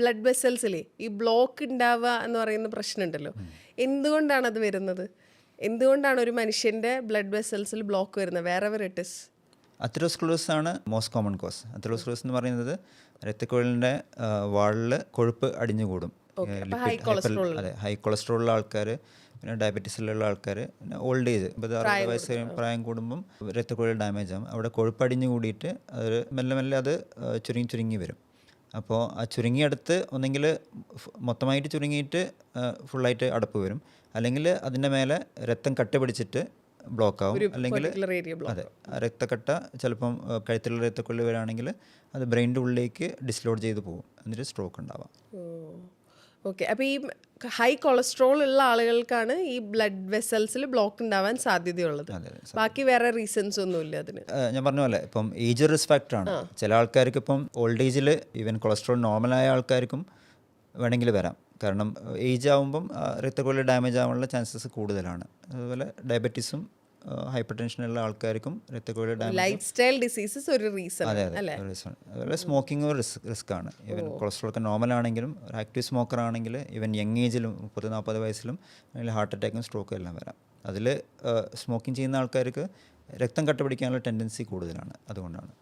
Blood വെസൽസിലെ ഈ block ഉണ്ടാവുക എന്ന് പറയുന്ന പ്രശ്നമുണ്ടല്ലോ എന്തുകൊണ്ടാണ് അത് വരുന്നത്? എന്തുകൊണ്ടാണ് ഒരു മനുഷ്യന്റെ ബ്ലഡ് വെസൽസിൽ ബ്ലോക്ക് വരുന്നത്? വേറെ ഇറ്റ് ഇസ് അത്രോസ്ക്ലോസ് ആണ് മോസ്റ്റ് കോമൺ കോസ് അത്രോസ്ക്ലോസ് എന്ന് പറയുന്നത് രക്തക്കുഴലിന്റെ വാളിൽ കൊഴുപ്പ് അടിഞ്ഞുകൂടും. അതെ ഹൈ കൊളസ്ട്രോൾ ഉള്ള ആൾക്കാർ പിന്നെ ഡയബറ്റീസിലുള്ള ആൾക്കാർ പിന്നെ ഓൾഡ് ഏജ് ഇപ്പോൾ അറുപത് വയസ്സ് പ്രായം കൂടുമ്പം രക്തക്കുഴൽ ഡാമേജ് ആകും അവിടെ കൊഴുപ്പ് അടിഞ്ഞു കൂടിയിട്ട് അത് മെല്ലെ മെല്ലെ അത് ചുരുങ്ങി ചുരുങ്ങി വരും. അപ്പോൾ ആ ചുരുങ്ങിയടുത്ത് ഒന്നെങ്കിൽ മൊത്തമായിട്ട് ചുരുങ്ങിയിട്ട് ഫുള്ളായിട്ട് അടപ്പ് വരും. അല്ലെങ്കിൽ അതിന്റെ മേലെ രക്തം കട്ട പിടിച്ചിട്ട് ബ്ലോക്ക് ആവും അല്ലെങ്കിൽ അതെ ആ രക്തക്കട്ട ചിലപ്പം കഴുത്തിലുള്ള രക്തക്കൊള്ളി വരാണെങ്കിൽ അത് ബ്രെയിനിന്റെ ഉള്ളിലേക്ക് ഡിസ്ലോഡ് ചെയ്ത് പോകും. എന്നിട്ട് സ്ട്രോക്ക് ഉണ്ടാവാം. ഓക്കെ. അപ്പോൾ ഈ ഹൈ കൊളസ്ട്രോൾ ഉള്ള ആളുകൾക്കാണ് ഈ ബ്ലഡ് വെസൽസിൽ ബ്ലോക്ക് ഉണ്ടാവാൻ സാധ്യതയുള്ളത്. ബാക്കി വേറെ റീസൺസ് ഒന്നുമില്ല അതിന്. ഞാൻ പറഞ്ഞ പോലെ ഇപ്പം ഏജ് റിസ്ക് ഫാക്ടർ ആണ്. ചില ആൾക്കാർക്ക് ഇപ്പം ഓൾഡ് ഏജിൽ ഈവൻ കൊളസ്ട്രോൾ നോർമലായ ആൾക്കാർക്കും വേണമെങ്കിൽ വരാം. കാരണം ഏജ് ആകുമ്പം ആ, രക്തക്കൊള്ളി ഡാമേജ് ആവാനുള്ള ചാൻസസ് കൂടുതലാണ്. അതുപോലെ ഡയബറ്റീസും ഹൈപ്പർ ടെൻഷനുള്ള ആൾക്കാർക്കും രക്തക്കുഴൽ ഡാമേജ് ലൈഫ് സ്റ്റൈൽ ഡിസീസസ് ഒരു റീസൺ അതെ അതെ ഒരു അതുപോലെ സ്മോക്കിംഗ് ഒരു റിസ്ക് റിസ്ക് ആണ്. ഇവൻ കൊളസ്ട്രോൾ ഒക്കെ നോർമൽ ആണെങ്കിലും ഒരു ആക്റ്റീവ് സ്മോക്കർ ആണെങ്കിൽ ഇവൻ യങ് ഏജിലും മുപ്പത് നാൽപ്പത് വയസ്സിലും അല്ലെങ്കിൽ ഹാർട്ട് അറ്റാക്കും സ്ട്രോക്കും എല്ലാം വരാം. അതിൽ സ്മോക്കിംഗ് ചെയ്യുന്ന ആൾക്കാർക്ക് രക്തം കട്ടപിടിക്കാനുള്ള ടെൻഡൻസി കൂടുതലാണ്. അതുകൊണ്ടാണ്.